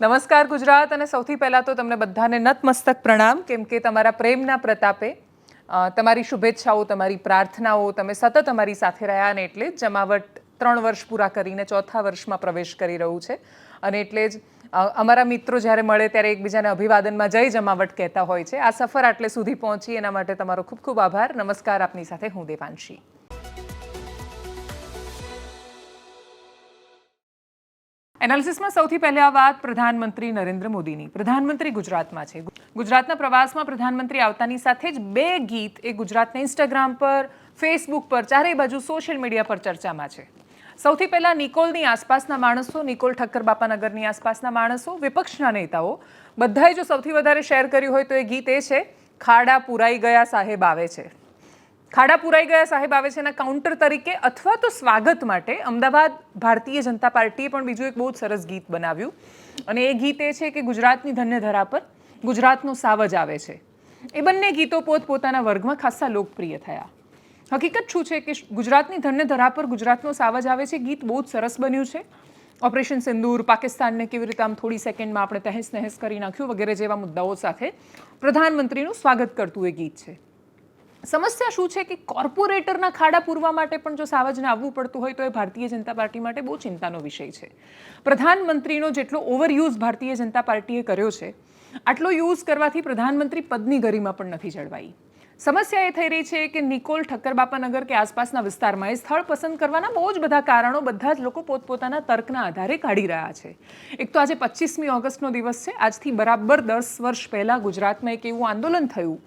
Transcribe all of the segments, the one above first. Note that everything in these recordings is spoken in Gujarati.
નમસ્કાર ગુજરાત અને સૌથી પહેલાં તો તમને બધાને નતમસ્તક પ્રણામ. કેમ કે તમારા પ્રેમના પ્રતાપે તમારી શુભેચ્છાઓ, તમારી પ્રાર્થનાઓ તમે સતત અમારી સાથે રહ્યા અને એટલે જ જમાવટ ત્રણ વર્ષ પૂરા કરીને ચોથા વર્ષમાં પ્રવેશ કરી રહ્યું છે. અને એટલે જ અમારા મિત્રો જ્યારે મળે ત્યારે એકબીજાને અભિવાદનમાં જય જમાવટ કહેતા હોય છે. આ સફર આટલે સુધી પહોંચી. એના માટે તમારો ખૂબ ખૂબ આભાર. નમસ્કાર. આપની સાથે હું દેવાંશી. એનાલિસિસમાં સૌથી પહેલા વાત પ્રધાનમંત્રી નરેન્દ્ર મોદીની. પ્રધાનમંત્રી ગુજરાતમાં છે. ગુજરાતના પ્રવાસમાં પ્રધાનમંત્રી આવતાની સાથે જ બે ગીત એ ગુજરાતના ઇન્સ્ટાગ્રામ પર ફેસબુક પર, ચારેય બાજુ સોશિયલ મીડિયા પર ચર્ચામાં છે. સૌથી પહેલા નિકોલની આસપાસના માણસો, નિકોલ ઠક્કર બાપાનગરની આસપાસના માણસો, વિપક્ષના નેતાઓ, બધાએ જો સૌથી વધારે શેર કર્યું હોય તો એ ગીત એ છે, ખાડા પુરાઈ ગયા સાહેબ આવે છે. ખાડા પુરાઈ ગયા સાહેબ આવે છે એના કાઉન્ટર તરીકે અથવા તો સ્વાગત માટે અમદાવાદ ભારતીય જનતા પાર્ટીએ પણ બીજું એક બહુ જ સરસ ગીત બનાવ્યું. અને એ ગીત એ છે કે ગુજરાતની ધન્યધરા પર ગુજરાતનો સાવજ આવે છે. એ બંને ગીતો પોતપોતાના વર્ગમાં ખાસ્સા લોકપ્રિય થયા. હકીકત શું છે કે ગુજરાતની ધન્યધરા પર ગુજરાતનો સાવજ આવે છે? ગીત બહુ જ સરસ બન્યું છે. ઓપરેશન સિંદૂર, પાકિસ્તાનને કેવી રીતે આમ થોડી સેકન્ડમાં આપણે તહેસ નહેસ કરી નાખ્યું વગેરે જેવા મુદ્દાઓ સાથે પ્રધાનમંત્રીનું સ્વાગત કરતું એ ગીત છે. સમસ્યા શું છે કે કોર્પોરેટરના ખાડા પૂરવા માટે પણ જો સાવજને આવવું પડતું હોય તો એ ભારતીય જનતા પાર્ટી માટે બહુ ચિંતાનો વિષય છે. પ્રધાનમંત્રીનો જેટલો ઓવરયુઝ ભારતીય જનતા પાર્ટીએ કર્યો છે, આટલો યુઝ કરવાથી પ્રધાનમંત્રી પદની ગરિમા પણ નથી જળવાઈ. સમસ્યા એ થઈ રહી છે કે નિકોલ ઠક્કરબાપાનગર કે આસપાસના વિસ્તારમાં એ સ્થળ પસંદ કરવાના બહુ જ બધા કારણો બધા જ લોકો પોતપોતાના તર્કના આધારે કાઢી રહ્યા છે. એક તો આજે પચીસમી ઓગસ્ટનો દિવસ છે, આજથી બરાબર દસ વર્ષ પહેલાં ગુજરાતમાં એક એવું આંદોલન થયું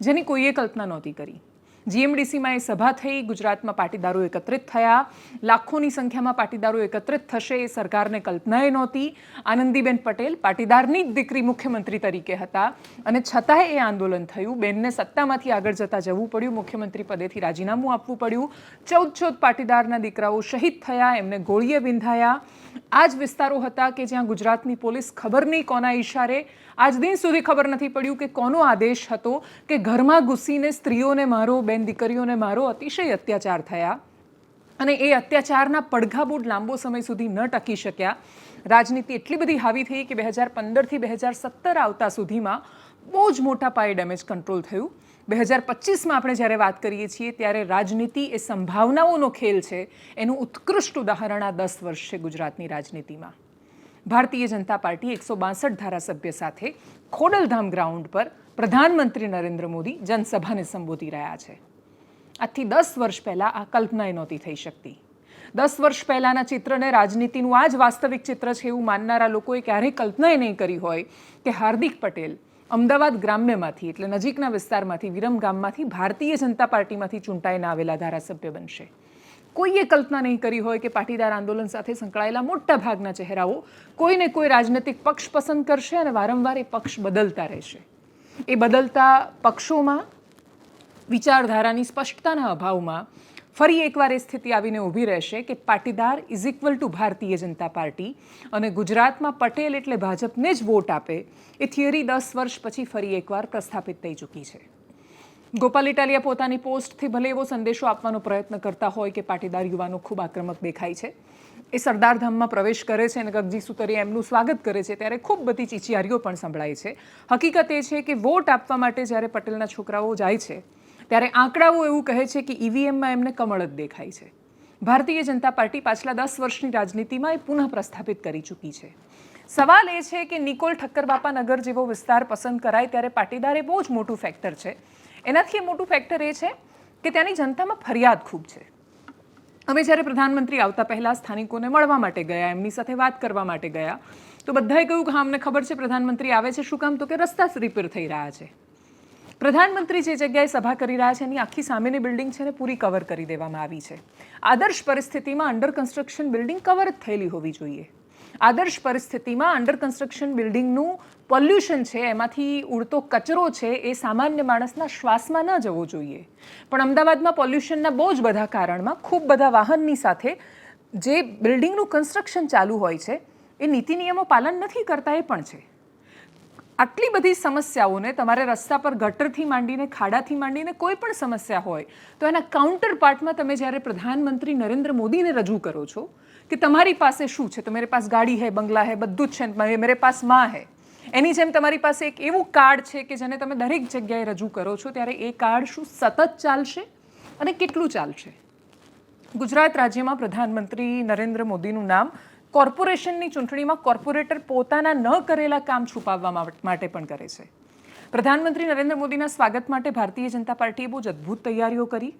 જેની કોઈએ કલ્પના નહોતી કરી. જીએમડીસીમાં એ સભા થઈ, ગુજરાતમાં પાટીદારો એકત્રિત થયા. લાખોની સંખ્યામાં પાટીદારો એકત્રિત થશે એ સરકારને કલ્પનાએ નહોતી. આનંદીબેન પટેલ પાટીદારની જ દીકરી મુખ્યમંત્રી તરીકે હતા. અને છતાંય એ આંદોલન થયું. બેનને સત્તામાંથી આગળ જતા જવું પડ્યું. મુખ્યમંત્રી પદેથી રાજીનામું આપવું પડ્યું. ચૌદ ચૌદ પાટીદારના દીકરાઓ શહીદ થયા, એમને ગોળીએ વિંધાયા. આ જ વિસ્તારો હતા કે જ્યાં ગુજરાતની પોલીસ ખબર નહીં કોના ઈશારે આજ દિન સુધી ખબર નથી પડ્યું કે કોનો આદેશ હતો કે ઘરમાં ઘૂસીને સ્ત્રીઓને મારો, બેન દીકરીઓને મારો અતિશય અત્યાચાર થયા. અને એ અત્યાચારના પડઘાબૂટ લાંબો સમય સુધી ન ટકી શક્યા. રાજનીતિ એટલી બધી હાવી થઈ કે બે હજાર પંદરથી બે હજાર સત્તર આવતા સુધીમાં બહુ જ મોટા પાયે ડેમેજ કંટ્રોલ થયું. બે હજાર પચીસમાં આપણે જ્યારે વાત કરીએ છીએ ત્યારે રાજનીતિ એ સંભાવનાઓનો ખેલ છે. એનું ઉત્કૃષ્ટ ઉદાહરણ આ દસ વર્ષ છે ગુજરાતની રાજનીતિમાં. ભારતીય જનતા પાર્ટી એકસો બાસઠ ધારાસભ્ય સાથે ખોડલધામ ગ્રાઉન્ડ પર પ્રધાનમંત્રી નરેન્દ્ર મોદી જનસભાને સંબોધી રહ્યા છે. આજથી દસ વર્ષ પહેલાં આ કલ્પનાએ નહોતી થઈ શકતી. દસ વર્ષ પહેલાંના ચિત્રને રાજનીતિનું આ જ વાસ્તવિક ચિત્ર છે એવું માનનારા લોકોએ ક્યારેય કલ્પનાએ નહીં કરી હોય કે હાર્દિક પટેલ અમદાવાદ ગ્રામ્યમાંથી એટલે નજીકના વિસ્તારમાંથી વિરમ ગામમાંથી ભારતીય જનતા પાર્ટીમાંથી ચૂંટાઈને આવેલા ધારાસભ્ય બનશે. કોઈએ કલ્પના નહીં કરી હોય કે પાટીદાર આંદોલન સાથે સંકળાયેલા મોટા ભાગના ચહેરાઓ કોઈને કોઈ રાજનૈતિક પક્ષ પસંદ કરશે અને વારંવાર એ પક્ષ બદલતા રહેશે. એ બદલતા પક્ષોમાં વિચારધારાની સ્પષ્ટતાના અભાવમાં ફરી એકવાર એ સ્થિતિ આવીને ઊભી રહેશે કે Patidar is equal to Bharatiya Janata party અને ગુજરાતમાં પટેલ એટલે ભાજપને જ વોટ આપે, એ થિયરી દસ વર્ષ પછી ફરી એકવાર પ્રસ્થાપિત થઈ ચૂકી છે. ગોપાલ ઇટાલિયા પોતાની પોસ્ટથી ભલે એવો સંદેશો આપવાનો પ્રયત્ન કરતા હોય કે પાટીદાર યુવાનો ખૂબ આક્રમક દેખાય છે. એ સરદારધામમાં પ્રવેશ કરે છે અને ગગજી સુતરીયા એમનું સ્વાગત કરે છે ત્યારે ખૂબ બધી ચીચિયારીઓ પણ સંભળાય છે. હકીકત એ છે કે વોટ આપવા માટે જ્યારે પટેલના છોકરાઓ જાય છે, ત્યારે આંકડાઓ એવું કહે છે કે ઈવીએમમાં એમને કમળ જ દેખાય છે. ભારતીય જનતા પાર્ટી પાછલા દસ વર્ષની રાજનીતિમાં એ પુનઃ પ્રસ્થાપિત કરી ચૂકી છે. સવાલ એ છે કે નિકોલ ઠક્કરબાપા નગર જેવો વિસ્તાર પસંદ કરાય ત્યારે પાટીદાર એ બહુ જ મોટું ફેક્ટર છે. એનાથી એ મોટું ફેક્ટર એ છે કે ત્યાંની જનતામાં ફરિયાદ ખૂબ છે. અમે જ્યારે પ્રધાનમંત્રી આવતા પહેલાં સ્થાનિકોને મળવા માટે ગયા, એમની સાથે વાત કરવા માટે ગયા, તો બધાએ કહ્યું કે હા, અમને ખબર છે પ્રધાનમંત્રી આવે છે, શું કામ? તો કે રસ્તા રિપેર થઈ રહ્યા છે. પ્રધાનમંત્રી જે જગ્યાએ સભા કરી રહ્યા છે, એની આખી સામેની બિલ્ડિંગ છે ને પૂરી કવર કરી દેવામાં આવી છે. આદર્શ પરિસ્થિતિમાં અંડર કન્સ્ટ્રક્શન બિલ્ડિંગ કવર જ થયેલી હોવી જોઈએ. આદર્શ પરિસ્થિતિમાં અંડર કન્સ્ટ્રક્શન બિલ્ડિંગનું પોલ્યુશન છે, એમાંથી ઉડતો કચરો છે, એ સામાન્ય માણસના શ્વાસમાં ન જવો જોઈએ. પણ અમદાવાદમાં પોલ્યુશનના બહુ જ બધા કારણમાં ખૂબ બધા વાહનની સાથે જે બિલ્ડિંગનું કન્સ્ટ્રક્શન ચાલુ હોય છે, એ નીતિ નિયમો પાલન નથી કરતા, એ પણ છે. આટલી બધી સમસ્યાઓને તમારે રસ્તા પર ગટરથી માંડીને, ખાડાથી માંડીને કોઈ પણ સમસ્યા હોય, તો એના કાઉન્ટર પાર્ટમાં તમે જ્યારે પ્રધાનમંત્રી નરેન્દ્ર મોદીને રજૂ કરો છો કે તમારી પાસે શું છે? તો મેરે પાસ ગાડી હે, બંગલા હે, બધું જ છે મેરે પાસમાં હે. એની જેમ તમારી પાસે એક એવું કાર્ડ છે કે જેને તમે દરેક જગ્યાએ રજૂ કરો છો, ત્યારે એ કાર્ડ શું સતત ચાલશે અને કેટલું ચાલશે? ગુજરાત રાજ્યમાં પ્રધાનમંત્રી નરેન્દ્ર મોદીનું નામ કોર્પોરેશનની ચૂંટણીમાં કોર્પોરેટર પોતાના ન કરેલા કામ છુપાવવા માટે પણ કરે છે. પ્રધાનમંત્રી નરેન્દ્ર મોદીના સ્વાગત માટે ભારતીય જનતા પાર્ટીએ બહુ જ અદ્ભુત તૈયારીઓ કરી.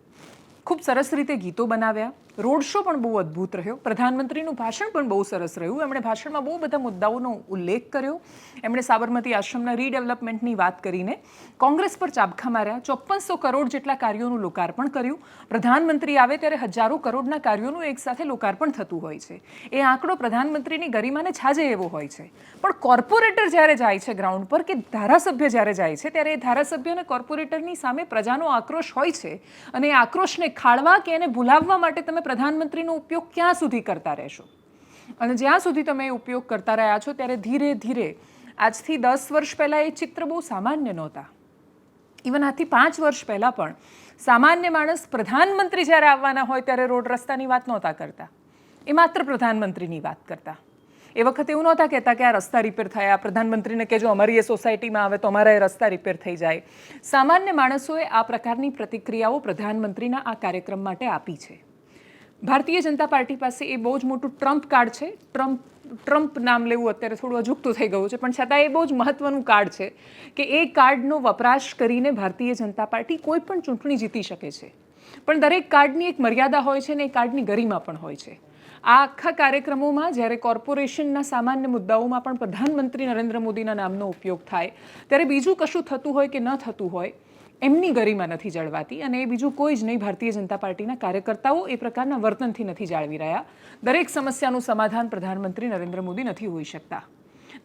ખૂબ સરસ રીતે ગીતો બનાવ્યા. રોડ શો પણ બહુ અદ્ભુત રહ્યો. પ્રધાનમંત્રીનું ભાષણ પણ બહુ સરસ રહ્યું. એમણે ભાષણમાં બહુ બધા મુદ્દાઓનો ઉલ્લેખ કર્યો. એમણે સાબરમતી આશ્રમના રીડેવલપમેન્ટની વાત કરીને કોંગ્રેસ પર ચાબખા માર્યા. ચોપ્પનસો કરોડ જેટલા કાર્યોનું લોકાર્પણ કર્યું. પ્રધાનમંત્રી આવે ત્યારે હજારો કરોડના કાર્યોનું એકસાથે લોકાર્પણ થતું હોય છે. એ આંકડો પ્રધાનમંત્રીની ગરિમાને છાજે એવો હોય છે. પણ કોર્પોરેટર જ્યારે જાય છે ગ્રાઉન્ડ પર કે ધારાસભ્ય જ્યારે જાય છે, ત્યારે એ ધારાસભ્ય અને કોર્પોરેટરની સામે પ્રજાનો આક્રોશ હોય છે. અને એ આક્રોશને ખાળવા કે એને ભૂલાવવા માટે તમે પ્રધાનમંત્રીનો ઉપયોગ ક્યાં સુધી કરતા રહેશો? અને જ્યાં સુધી તમે ઉપયોગ કરતા રહ્યા છો, ત્યારે ધીરે ધીરે આજથી દસ વર્ષ પહેલાં એ ચિત્ર બહુ સામાન્ય નહોતા. ઇવન આથી પાંચ વર્ષ પહેલાં પણ સામાન્ય માણસ પ્રધાનમંત્રી જ્યારે આવવાના હોય ત્યારે રોડ રસ્તાની વાત નહોતા કરતા. એ માત્ર પ્રધાનમંત્રીની વાત કરતા. એ વખતે એવું નહોતા કહેતા કે આ રસ્તા રિપેર થયા પ્રધાનમંત્રીને કે જો અમારી એ સોસાયટીમાં આવે તો અમારા એ રસ્તા રિપેર થઈ જાય. સામાન્ય માણસોએ આ પ્રકારની પ્રતિક્રિયાઓ પ્રધાનમંત્રીના આ કાર્યક્રમ માટે આપી છે. ભારતીય જનતા પાર્ટી પાસે એ બહુ જ મોટું ટ્રમ્પ કાર્ડ છે. ટ્રમ્પ ટ્રમ્પ નામ લેવું અત્યારે થોડું અજુકતું થઈ ગયું છે, પણ છતાં એ બહુ જ મહત્વનું કાર્ડ છે કે એ કાર્ડનો વપરાશ કરીને ભારતીય જનતા પાર્ટી કોઈ પણ ચૂંટણી જીતી શકે છે. પણ દરેક કાર્ડની એક મર્યાદા હોય છે ને એ કાર્ડની ગરિમા પણ હોય છે. આ આખા કાર્યક્રમોમાં જ્યારે કોર્પોરેશનના સામાન્ય મુદ્દાઓમાં પણ પ્રધાનમંત્રી નરેન્દ્ર મોદીના નામનો ઉપયોગ થાય, ત્યારે બીજું કશું થતું હોય કે ન થતું હોય એમની ગરિમા નથી જળવાતી અને એ બીજું કોઈ જ નહીં. ભારતીય જનતા પાર્ટીના કાર્યકર્તાઓ એ પ્રકારના વર્તનથી નથી જાળવી રહ્યા. દરેક સમસ્યાનું સમાધાન પ્રધાનમંત્રી નરેન્દ્ર મોદી નથી હોઈ શકતા.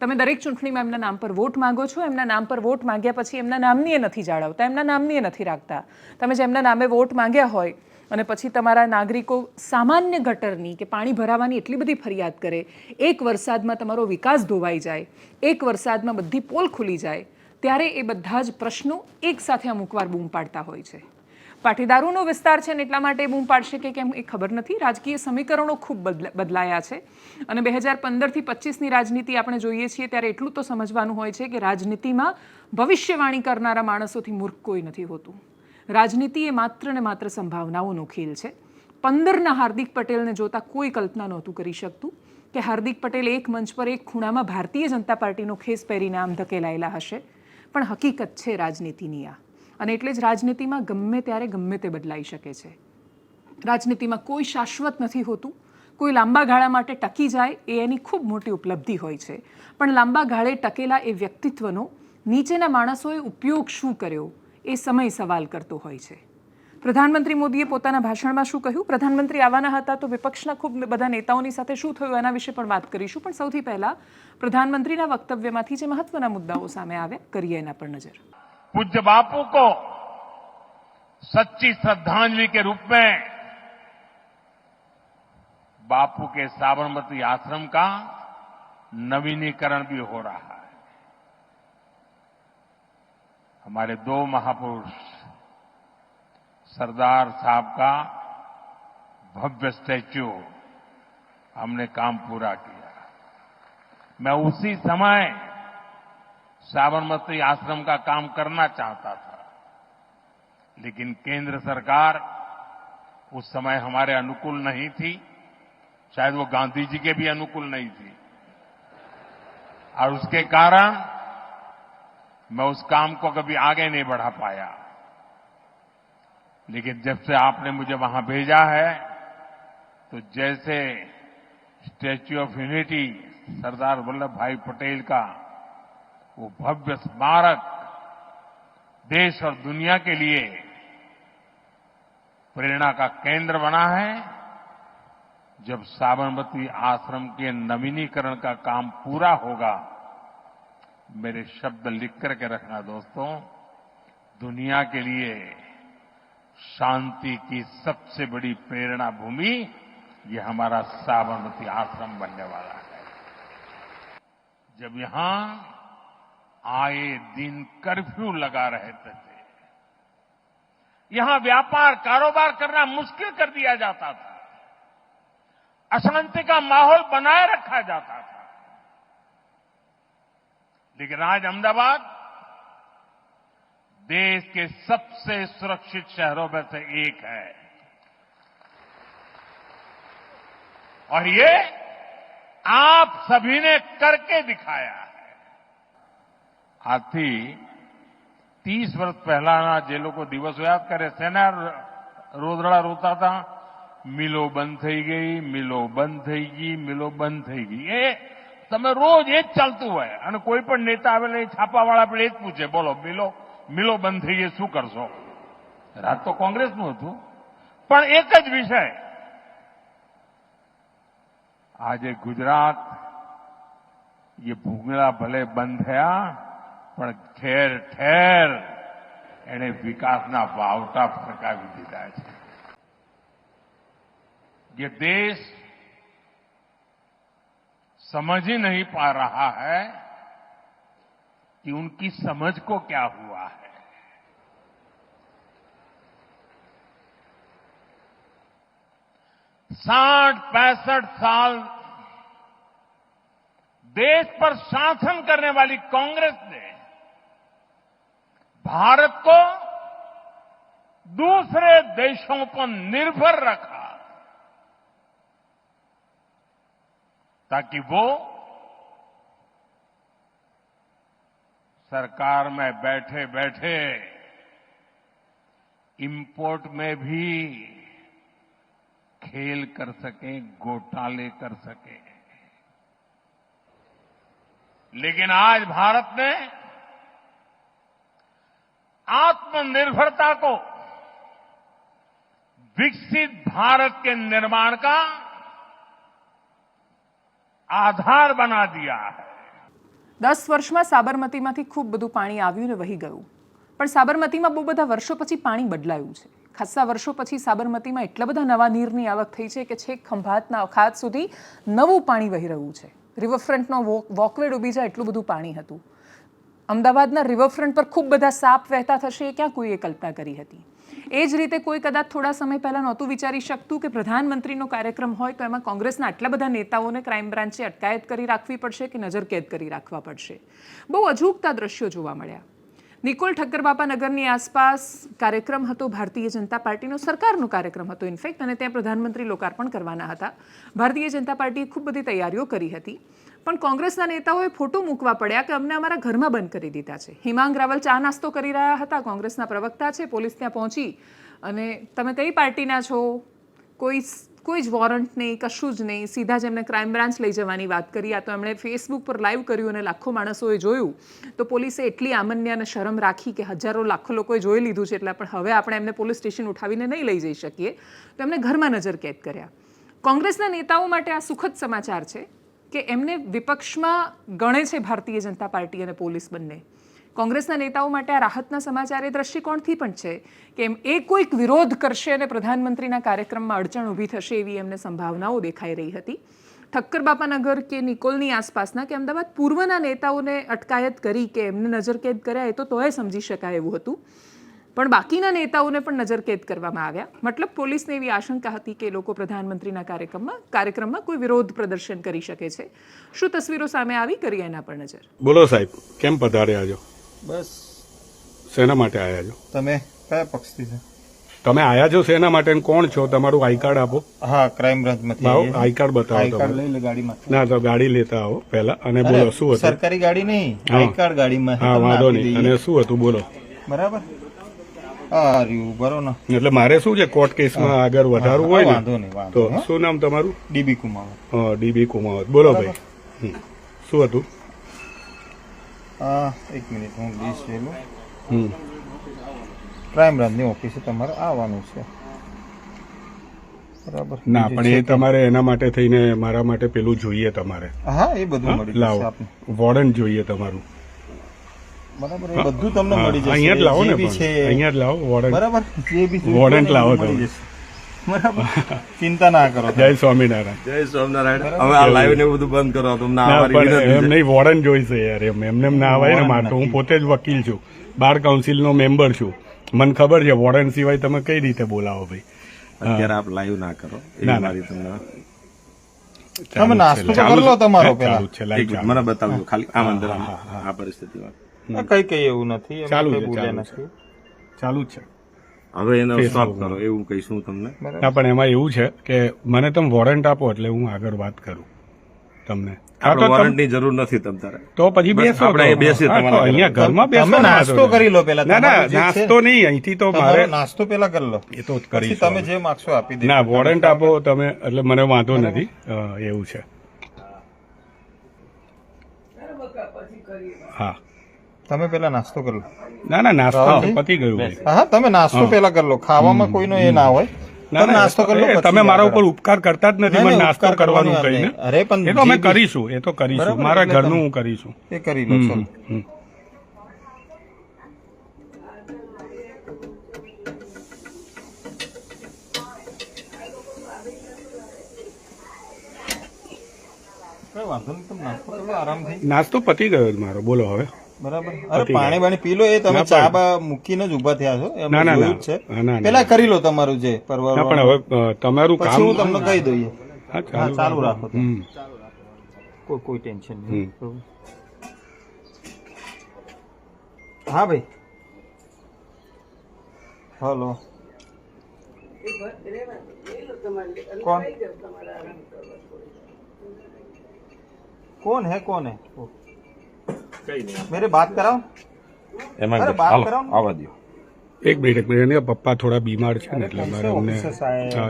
તમે દરેક ચૂંટણીમાં એમના નામ પર વોટ માંગો છો, એમના નામ પર વોટ માંગ્યા પછી એમના નામની એ નથી જાળવતા, એમના નામની એ નથી રાખતા. તમે જેમના નામે વોટ માંગ્યા હોય અને પછી તમારા નાગરિકો સામાન્ય ગટરની કે પાણી ભરાવાની એટલી બધી ફરિયાદ કરે, એક વરસાદમાં તમારો વિકાસ ધોવાઈ જાય, એક વરસાદમાં બધી પોલ ખુલી જાય ત્યારે એ બધા જ પ્રશ્નો એકસાથે અમુક વાર બૂમ પાડતા હોય છે. પાટીદારોનો વિસ્તાર છે ને એટલા માટે બૂમ પાડશે કે કેમ એ ખબર નથી. રાજકીય સમીકરણો ખૂબ બદલા- બદલાયા છે. અને બે હજાર પંદરથી પચીસની રાજનીતિ આપણે જોઈએ છીએ ત્યારે એટલું તો સમજવાનું હોય છે કે રાજનીતિમાં ભવિષ્યવાણી કરનારા માણસોથી મૂર્ખ કોઈ નથી હોતું. રાજનીતિ એ માત્ર ને માત્ર સંભાવનાઓનો ખેલ છે. પંદરના હાર્દિક પટેલને જોતા કોઈ કલ્પના નહોતું કરી શકતું કે હાર્દિક પટેલ એક મંચ પર એક ખૂણામાં ભારતીય જનતા પાર્ટીનો ખેસ પહેરીને આમ ધકેલાયેલા હશે. પણ હકીકત છે રાજનીતિની આ. અને એટલે જ રાજનીતિમાં ગમે ત્યારે ગમે તે બદલાઈ શકે છે. રાજનીતિમાં કોઈ શાશ્વત નથી હોતું. કોઈ લાંબા ગાળા માટે ટકી જાય એ એની ખૂબ મોટી ઉપલબ્ધિ હોય છે. પણ લાંબા ગાળે ટકેલા એ વ્યક્તિત્વનો નીચેના માણસોએ ઉપયોગ શું કર્યો એ સમય સવાલ કરતો હોય છે. પ્રધાનમંત્રી મોદીએ પોતાના ભાષણમાં શું કહ્યું પ્રધાનમંત્રી આવવાના હતા તો વિપક્ષના ખૂબ બધા નેતાઓની સાથે શું થયું એના વિશે પણ વાત કરીશું પણ સૌથી પહેલા પ્રધાનમંત્રીના વક્તવ્યમાંથી જે મહત્વના મુદ્દાઓ સામે આવ્યા કરીએ એના પર નજર पूज्य बापू को सच्ची श्रद्धांजलि के रूप में बापू के साबरमती आश्रम का नवीनीकरण भी हो रहा है हमारे दो महापुरुष सरदार साहब का भव्य स्टैच्यू हमने काम पूरा किया। मैं उसी समय साबरमती आश्रम का काम करना चाहता था, लेकिन केंद्र सरकार उस समय हमारे अनुकूल नहीं थी, शायद वो गांधी जी के भी अनुकूल नहीं थी। और उसके कारण मैं उस काम को कभी आगे नहीं बढ़ा पाया। लेकिन जब से आपने मुझे वहाँ भेजा है तो जैसे statue of unity Sardar Vallabh Bhai Patel का वो भव्य स्मारक देश और दुनिया के लिए प्रेरणा का केंद्र बना है, जब साबरमती आश्रम के नवीनीकरण का काम पूरा होगा, मेरे शब्द लिख करके रखना दोस्तों, दुनिया के लिए शांति की सबसे बड़ी प्रेरणा भूमि ये हमारा साबरमती आश्रम बनने वाला है। जब यहाँ आए दिन कर्फ्यू लगा रहते थे, यहाँ व्यापार कारोबार करना मुश्किल कर दिया जाता था। अशांति का माहौल बनाए रखा जाता था। लेकिन आज अहमदाबाद देश के सबसे सुरक्षित शहरों में से एक है और ये आप सभी ने करके दिखाया है આજથી ત્રીસ વર્ષ પહેલાના જે લોકો દિવસો યાદ કરે શેના રોદડા રોતા હતા મિલો બંધ થઈ ગઈ મિલો બંધ થઈ ગઈ મિલો બંધ થઈ ગઈ એ તમે રોજ એ જ ચાલતું હોય અને કોઈ પણ નેતા આવેલા એ છાપાવાળા આપણે એ જ પૂછે બોલો મિલો મિલો બંધ થઈ ગઈ શું કરશો રાત તો કોંગ્રેસનું હતું પણ એક જ વિષય આજે ગુજરાત એ ભૂંગળા ભલે બંધ થયા પણ ઠેર ઠેર એણે વિકાસના વાવટા ફરકાવી દીધા છે ये देश समझ ही नहीं पा रहा है कि उनकी समझ को क्या हुआ है। साठ पैंसठ साल देश पर शासन करने वाली कांग्रेस ने भारत को दूसरे देशों पर निर्भर रखा ताकि वो सरकार में बैठे बैठे इंपोर्ट में भी खेल कर सके, घोटाले कर सके। लेकिन आज भारत ने आत्मनिर्भरता को विकसित भारत के निर्माण का आधार बना दिया है। દસ વર્ષમાં સાબરમતીમાંથી ખૂબ બધું પાણી આવ્યું ને વહી ગયું. પણ સાબરમતીમાં બહુ બધા વર્ષો પછી પાણી બદલાયું છે. ખાસ્સા વર્ષો પછી સાબરમતીમાં એટલા બધા નવા નીરની આવક થઈ છે કે છેક ખંભાતના અખાત સુધી નવું પાણી વહી રહ્યું છે. રિવરફ્રન્ટનો વોક વોકવે ડૂબી જાય એટલું બધું પાણી હતું. અમદાવાદના રિવરફ્રન્ટ પર ખૂબ બધા સાપ વહેતા થશે એ ક્યાં કોઈએ કલ્પના કરી હતી? એ જ રીતે કોઈ કદાચ થોડા સમય પહેલાં નહોતું વિચારી શકતું કે પ્રધાનમંત્રીનો કાર્યક્રમ હોય તો એમાં કોંગ્રેસના આટલા બધા નેતાઓને ક્રાઇમ બ્રાન્ચે અટકાયત કરી રાખવી પડશે કે નજરકેદ કરી રાખવા પડશે? બહુ અજૂકતા દ્રશ્યો જોવા મળ્યા. નિકોલ ઠક્કરબાપા નગરની આસપાસ કાર્યક્રમ હતો, ભારતીય જનતા પાર્ટીનો સરકારનો કાર્યક્રમ હતો ઇનફેક્ટ અને ત્યાં પ્રધાનમંત્રી લોકાર્પણ કરવાના હતા. ભારતીય જનતા પાર્ટીએ ખૂબ બધી તૈયારીઓ કરી હતી. પણ કોંગ્રેસના નેતાઓએ ફોટો મૂકવા પડ્યા કે અમને અમારા ઘરમાં બંધ કરી દીધા છે. હિમાંગ રાવલ ચા નાસ્તો કરી રહ્યા હતા, કોંગ્રેસના પ્રવક્તા છે, પોલીસ ત્યાં પહોંચી અને તમે કઈ પાર્ટીના છો? કોઈ કોઈ જ વોરંટ નહીં, કશું જ નહીં, સીધા જ એમને ક્રાઇમ બ્રાન્ચ લઈ જવાની વાત કરી, આ તો એમણે ફેસબુક પર લાઈવ કર્યું અને લાખો માણસોએ જોયું. તો પોલીસે એટલી આમન્ય અને શરમ રાખી કે હજારો લાખો લોકોએ જોઈ લીધું છે, એટલે પણ હવે આપણે એમને પોલીસ સ્ટેશન ઉઠાવીને નહીં લઈ જઈ શકીએ. તો એમને ઘરમાં નજર કેદ કર્યા. કોંગ્રેસના નેતાઓ માટે આ સુખદ સમાચાર છે. કે એમને વિપક્ષમાં ગણે છે ભારતીય જનતા પાર્ટી અને પોલીસ બંને. કોંગ્રેસના નેતાઓ માટે આ રાહતના સમાચાર એ દ્રષ્ટિકોણથી પણ છે કે એમ એ કોઈક વિરોધ કરશે અને પ્રધાનમંત્રીના કાર્યક્રમમાં અડચણ ઊભી થશે એવી એમને સંભાવનાઓ દેખાઈ રહી હતી. ઠક્કર બાપાનગર કે નિકોલની આસપાસના કે અમદાવાદ પૂર્વના નેતાઓને અટકાયત કરી કે એમને નજરકેદ કર્યા એ તો તોય સમજી શકાય એવું હતું. પણ બાકીના નેતાઓને પણ નજરકેદ કરવામાં આવ્યા. મતલબ પોલીસને એવી આશંકા હતી કે લોકો પ્રધાનમંત્રીના કાર્યક્રમમાં કાર્યક્રમમાં કોઈ વિરોધ પ્રદર્શન કરી શકે છે. શું તસવીરો સામે આવી? કરી એના પર નજર. બોલો સાહેબ કેમ પધાર્યા છો? બસ. શેના માટે આવ્યા છો? તમે કયા પક્ષથી છે? તમે આયા છો શેના માટે કોણ છો? તમારું આઈ કાર્ડ આપો. હા ક્રાઇમ બ્રાન્ચમાંથી આઈ કાર્ડ બતાવો આઈ કાર્ડ લઈ લે ગાડીમાં ના તો ગાડી લેતા આવો પહેલા અને બોલો શું હતું? સરકારી ગાડી નહીં આઈ કાર્ડ ગાડીમાં. છે, હા વાંધો નહીં. અને શું હતું? બોલો. બરાબર? હા બરોબર એટલે મારે શું છે કોર્ટ કેસમાં આગળ વધારવું હોય ને વાંધો તો નહીં, હો. શું નામ તમારું? DB Kumar DB Kumawat. બોલો ભાઈ. શું હતું? હા એક મિનિટ હું લિસ્ટ લઉં. ક્રાઇમ બ્રાન્ચની ઓફિસે તમારે આવવાનું છે. બરાબર. ના પણ એ તમારે એના માટે થઈને મારા માટે પેલું જોઈએ તમારે. હા એ બધું હા? લાવો. વોર્ડન જોઈએ તમારું. બરાબર એ બધું તમને મળી જશે. અહીંયા જ લાવો ને જે બી પણ. છે. અહીંયા જ લાવો વોર્ડન. બરાબર જે બી જોઈતું વોર્ડન્ટ હોય ને એ લાવો તમે. બરાબર. ચિંતા ના કરો જય સ્વામિનારાયણ. જય સ્વામિનારાયણ. હવે આ લાઈવ ને બધું બંધ કરો તમને ના અમારી પણ વિનંતી એમ નહીં વોર્ડન જોઈશે યાર એમ એમને એમ ના આવે ને મારે હું પોતે જ વકીલ છું. બાર કાઉન્સિલનો મેમ્બર છું. મને ખબર છે વોર્ડન સિવાય તમે કઈ રીતે બોલાવો ભાઈ? અત્યારે આપ લાઈવ ના કરો. ના, ના. મારી તમને તમે નાસ્તો કરી લો તમારો પેલા. મને બતાવજો ખાલી આમ અંદર આ પરિસ્થિતિમાં. કઈ કઈ એવું નથી ચાલુ બોલ્યા ચાલુ છે. નથી. ચાલુ જ છે. હવે એનો સ્ટોપ કરો એવું કહીશું તમને? ના પણ એમાં એવું છે કે મને તમે વોરંટ આપો એટલે હું આગળ વાત કરું તમને. હા, તો વોરંટની જરૂર નથી તમ તારે તો પછી બસ બેસો આપણે બેસીએ તમારા અહીંયા ઘરમાં બેસો નાસ્તો કરી લો પેલા, ના ના. નાસ્તો નહીં અહીંથી તો મારે નાસ્તો પેલા કરી લો. એ તો કરી તમે જે માગશો આપી દે ના વોરંટ આપો તમે એટલે મને વાંધો નથી. એવું છે. હા. તમે પેલા નાસ્તો કરી લો. ના ના નાસ્તો પતી ગયું હા તમે નાસ્તો પેલા કરી લો. ખાવામાં કોઈનો એ ના હોય. નાસ્તો તમે મારા ઉપર ઉપકાર કરતા જ નથી પણ મને નાસ્તો કરવાનું કહીને. અરે પણ એ તો અમે કરીશું એ તો કરીશું. મારા ઘરનું હું કરીશું. એ કરી લો ચલો. નાસ્તો પતી ગયો મારો. બોલો હવે. પાણી બાણી પી લો એ તમે ચા બા મૂકીને જ ઊભા થયા કરી લો તમારું જે પરવાર તમને કહી દઈએ. હા ભાઈ. હલો. કોણ? કોણ હે કોણ હે? ઓકે. મેરે બાત કરાવો. એમાં બાત કરાવો આવવા દો એક મિનિટ એક મિનિટ પપ્પા થોડા બીમાર છે ને એટલે અમારે અમને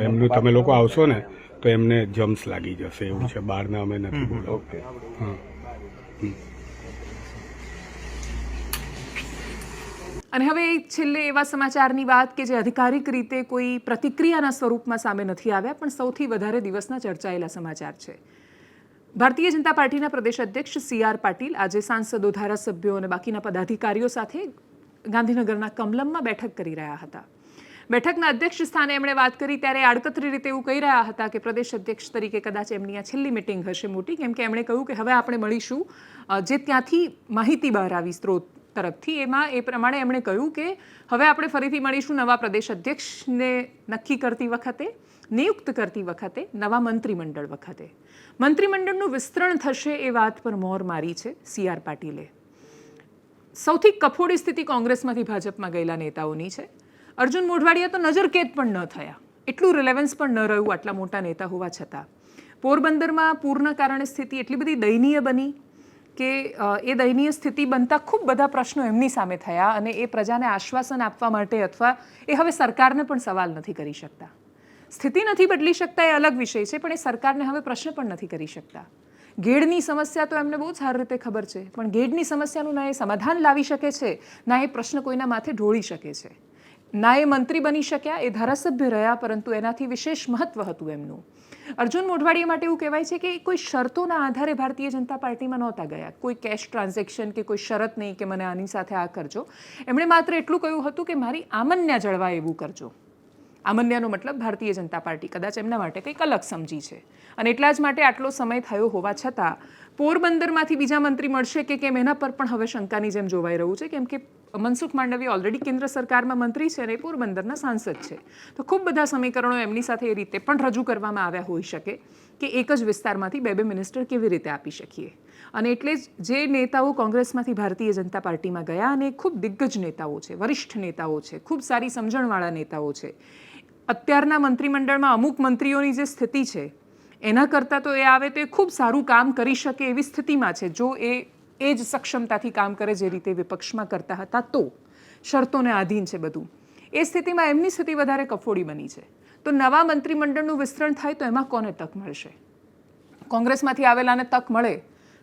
એમનું તમે લોકો આવશો ને તો એમને જમ્સ લાગી જશે એવું છે બહારના અમે નથી બોલાવતા. હા. અને હવે છેલ્લે એવા સમાચારની વાત કે જે અધિકારિક રીતે કોઈ પ્રતિક્રિયાના સ્વરૂપમાં સામે નથી આવ્યા પણ સૌથી વધારે દિવસના ચર્ચાયેલા સમાચાર છે. ભારતીય જનતા પાર્ટીના પ્રદેશ અધ્યક્ષ સી આર પાટીલ આજે સાંસદો, ધારાસભ્યો અને બાકીના પદાધિકારીઓ સાથે ગાંધીનગરના કમલમમાં બેઠક કરી રહ્યા હતા. બેઠકના અધ્યક્ષ સ્થાને એમણે વાત કરી ત્યારે આડકતરી રીતે એવું કહી રહ્યા હતા કે પ્રદેશ અધ્યક્ષ તરીકે કદાચ એમની આ છેલ્લી મિટિંગ હશે મોટી, કેમ કે એમણે કહ્યું કે હવે આપણે મળીશું જે ત્યાંથી માહિતી બહાર આવી સ્ત્રોત તરફથી. એમાં એ પ્રમાણે એમણે કહ્યું કે હવે આપણે ફરીથી મળીશું નવા પ્રદેશ અધ્યક્ષને નક્કી કરતી વખતે, નિયુક્ત કરતી વખતે, નવા મંત્રીમંડળ વખતે. મંત્રીમંડળનું વિસ્તરણ થશે એ વાત પર મોર મારી છે સી આર પાટીલે. સૌથી કફોડી સ્થિતિ કોંગ્રેસમાંથી ભાજપમાં ગયેલા નેતાઓની છે. અર્જુન મોઢવાડિયા તો નજરકેદ પણ ન થયા. એટલું રિલેવન્સ પણ ન રહ્યું આટલા મોટા નેતા હોવા છતાં. પોરબંદરમાં પૂરના કારણે સ્થિતિ એટલી બધી દયનીય બની કે એ દયનીય સ્થિતિ બનતા ખૂબ બધા પ્રશ્નો એમની સામે થયા અને એ પ્રજાને આશ્વાસન આપવા માટે અથવા એ હવે સરકારને પણ સવાલ નથી કરી શકતા. સ્થિતિ નથી બદલી શકતા, એ અલગ વિષય છે, પણ એ સરકારને હવે પ્રશ્ન પણ નથી કરી શકતા. ગેડની સમસ્યા તો એમને બહુ સારી રીતે ખબર છે, પણ ગેડની સમસ્યાનું ના એ સમાધાન લાવી શકે છે, ના એ પ્રશ્ન કોઈના માથે ઢોળી શકે છે. ના એ મંત્રી બની શક્યા, એ ધારાસભ્ય રહ્યા, પરંતુ એનાથી વિશેષ મહત્વ હતું એમનું. અર્જુન મોઢવાડિયા માટે એવું કહેવાય છે કે કોઈ શરતોના આધારે ભારતીય જનતા પાર્ટીમાં નહોતા ગયા. કોઈ કેશ ટ્રાન્ઝેક્શન કે કોઈ શરત નહીં કે મને આની સાથે આ કરજો. એમણે માત્ર એટલું કહ્યું હતું કે મારી આમન્યા જળવાય એવું કરજો. આમન્યાનો મતલબ ભારતીય જનતા પાર્ટી. કદાચ એમના માટે કંઈક અલગ સમજી છે. અને એટલા જ માટે આટલો સમય થયો હોવા છતાં, પોરબંદરમાંથી બીજા મંત્રી મળશે કે કેમ એના પર પણ હવે શંકાની જેમ જોવાઈ રહ્યું છે, કેમ કે મનસુખ માંડવીય ઓલરેડી કેન્દ્ર સરકારમાં મંત્રી છે અને પોરબંદરના સાંસદ છે. તો ખૂબ બધા સમીકરણો એમની સાથે એ રીતે પણ રજૂ કરવામાં આવ્યા હોઈ શકે કે એક જ વિસ્તારમાંથી બે બે મિનિસ્ટર કેવી રીતે આપી શકીએ. અને એટલે જ જે નેતાઓ કોંગ્રેસમાંથી ભારતીય જનતા પાર્ટીમાં ગયા અને ખૂબ દિગ્ગજ નેતાઓ છે, વરિષ્ઠ નેતાઓ છે, ખૂબ સારી સમજણવાળા નેતાઓ છે અત્યારના મંત્રીમંડળમાં અમુક મંત્રીઓની જે સ્થિતિ છે, એના કરતાં તો એ આવે તો એ ખૂબ સારું કામ કરી શકે એવી સ્થિતિમાં છે. જો એ એ જ સક્ષમતાથી કામ કરે જે રીતે વિપક્ષમાં કરતા હતા, તો શરતોને આધીન છે બધું. એ સ્થિતિમાં એમની સ્થિતિ વધારે કફોડી બની છે. તો નવા મંત્રીમંડળનું વિસ્તરણ થાય તો એમાં કોને તક મળશે? કોંગ્રેસમાંથી આવેલાને તક મળે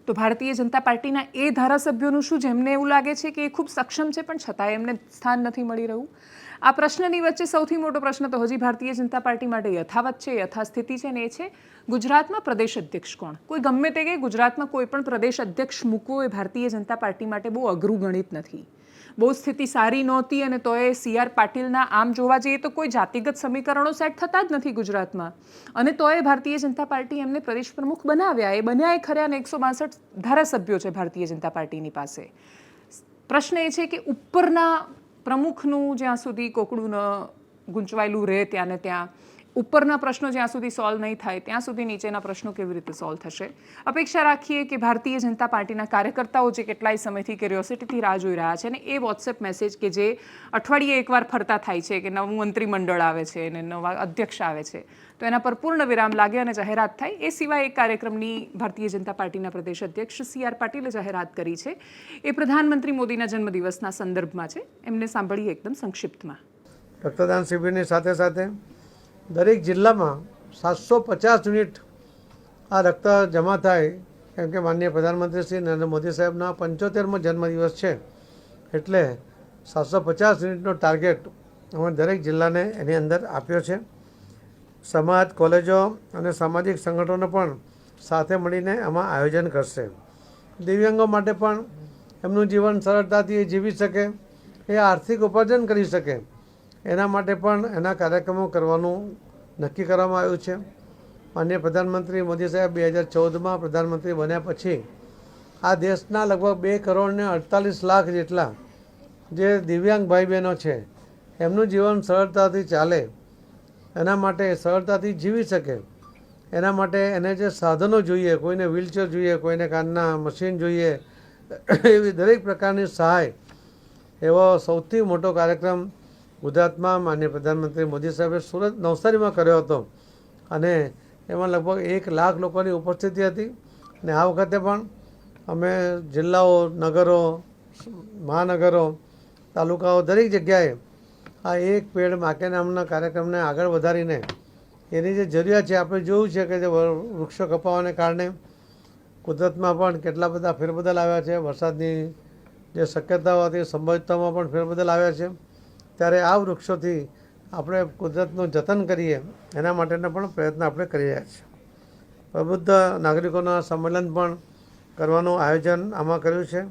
તો ભારતીય જનતા પાર્ટીના એ ધારાસભ્યોનું શું? જેમને એવું લાગે છે કે એ ખૂબ સક્ષમ છે, પણ છતાંય એમને સ્થાન નથી મળી રહ્યું. આ પ્રશ્નની વચ્ચે સૌથી મોટો પ્રશ્ન તો હજી ભારતીય જનતા પાર્ટી માટે યથાવત છે, યથાસ્થિતિ છે ને એ છે. ગુજરાતમાં પ્રદેશ અધ્યક્ષ કોણ? કોઈ ગમે તે કે ગુજરાતમાં કોઈ પણ પ્રદેશ અધ્યક્ષ મૂકવો એ ભારતીય જનતા પાર્ટી માટે બહુ અઘરું ગણિત નથી. બહુ સ્થિતિ સારી નહોતી અને તોય સી આર પાટીલના આમ જોવા જઈએ તો કોઈ જાતિગત સમીકરણો સેટ થતા જ નથી ગુજરાતમાં. અને તોય ભારતીય જનતા પાર્ટી એમને પ્રદેશ પ્રમુખ બનાવ્યા. એ બન્યા એ ખરા અને એકસો બાસઠ ધારાસભ્યો છે ભારતીય જનતા પાર્ટીની પાસે. પ્રશ્ન એ છે કે ઉપરના પ્રમુખનું જ્યાં સુધી કોકડું ન ગૂંચવાયેલું રહે ત્યાં ને ત્યાં ઉપરના પ્રશ્નો જ્યાં સુધી સોલ્વ નહીં થાય, ત્યાં સુધી નીચેના પ્રશ્નો કેવી રીતે સોલ્વ થશે? અપેક્ષા રાખીએ કે ભારતીય જનતા પાર્ટીના કાર્યકર્તાઓ જે કેટલાય સમયથી ક્યુરિયોસિટીથી રાહ જોઈ રહ્યા છે અને એ વોટ્સએપ મેસેજ કે જે અઠવાડિયે એકવાર ફરતા થાય છે, કે નવું મંત્રીમંડળ આવે છે અને નવા અધ્યક્ષ આવે છે, તો એના પર પૂર્ણ વિરામ લાગે અને જાહેરાત થાય. એ સિવાય એક કાર્યક્રમની ભારતીય જનતા પાર્ટીના પ્રદેશ અધ્યક્ષ સી આર પાટીલે જાહેરાત કરી છે. એ પ્રધાનમંત્રી મોદીના જન્મદિવસના સંદર્ભમાં છે. એમને સાંભળીએ એકદમ સંક્ષિપ્તમાં. રક્તદાન શિબિરની સાથે સાથે દરેક જિલ્લામાં સાતસો પચાસ યુનિટ આ રક્ત જમા થાય, કેમ કે માનનીય પ્રધાનમંત્રી શ્રી નરેન્દ્ર મોદી સાહેબના પંચોતેરમો જન્મદિવસ છે. એટલે સાતસો પચાસ યુનિટનો ટાર્ગેટ અમે દરેક જિલ્લાને એની અંદર આપ્યો છે. સમાજ, કોલેજો અને સામાજિક સંગઠનો પણ સાથે મળીને આમાં આયોજન કરશે. દિવ્યાંગો માટે પણ એમનું જીવન સરળતાથી જીવી શકે, એ આર્થિક ઉપાર્જન કરી શકે. એના માટે પણ એના કાર્યક્રમો કરવાનું નક્કી કરવામાં આવ્યું છે. માન્ય પ્રધાનમંત્રી મોદી સાહેબ બે હજાર ચૌદમાં પ્રધાનમંત્રી બન્યા પછી આ દેશના લગભગ બે કરોડને અડતાલીસ લાખ જેટલા જે દિવ્યાંગ ભાઈ બહેનો છે, એમનું જીવન સરળતાથી ચાલે, એના માટે સરળતાથી જીવી શકે, એના માટે એને જે સાધનો જોઈએ, કોઈને વ્હીલચેર જોઈએ, કોઈને કાનના મશીન જોઈએ, એવી દરેક પ્રકારની સહાય એવો સૌથી મોટો કાર્યક્રમ ગુજરાતમાં માનનીય પ્રધાનમંત્રી મોદી સાહેબે સુરત નવસારીમાં કર્યો હતો. અને એમાં લગભગ એક લાખ લોકોની ઉપસ્થિતિ હતી. અને આ વખતે પણ અમે જિલ્લાઓ, નગરો, મહાનગરો, તાલુકાઓ, દરેક જગ્યાએ આ એક પેડ માકે નામના કાર્યક્રમને આગળ વધારીને એની જે જરૂરિયાત છે, આપણે જોયું છે કે જે વૃક્ષો કપાવાને કારણે કુદરતમાં પણ કેટલા બધા ફેરબદલ આવ્યા છે. વરસાદની જે શક્યતાઓ હતી સંભવિતતામાં પણ ફેરબદલ આવ્યા છે. ત્યારે આ વૃક્ષોથી આપણે કુદરતનું જતન કરીએ, એના માટેના પણ પ્રયત્ન આપણે કરી રહ્યા છીએ. પ્રબુદ્ધ નાગરિકોના સંમેલન પણ કરવાનું આયોજન આમાં કર્યું છે.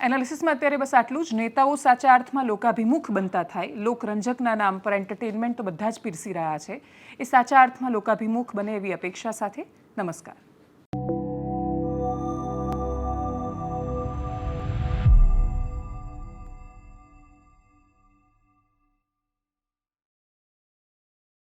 એનાલિસિસમાં અત્યારે બસ આટલું જ. નેતાઓ સાચા અર્થમાં લોકાભિમુખ બનતા થાય. લોકરંજકના નામ પર એન્ટરટેનમેન્ટ તો બધા જ પીરસી રહ્યા છે. એ સાચા અર્થમાં લોકાભિમુખ બને એવી અપેક્ષા સાથે નમસ્કાર.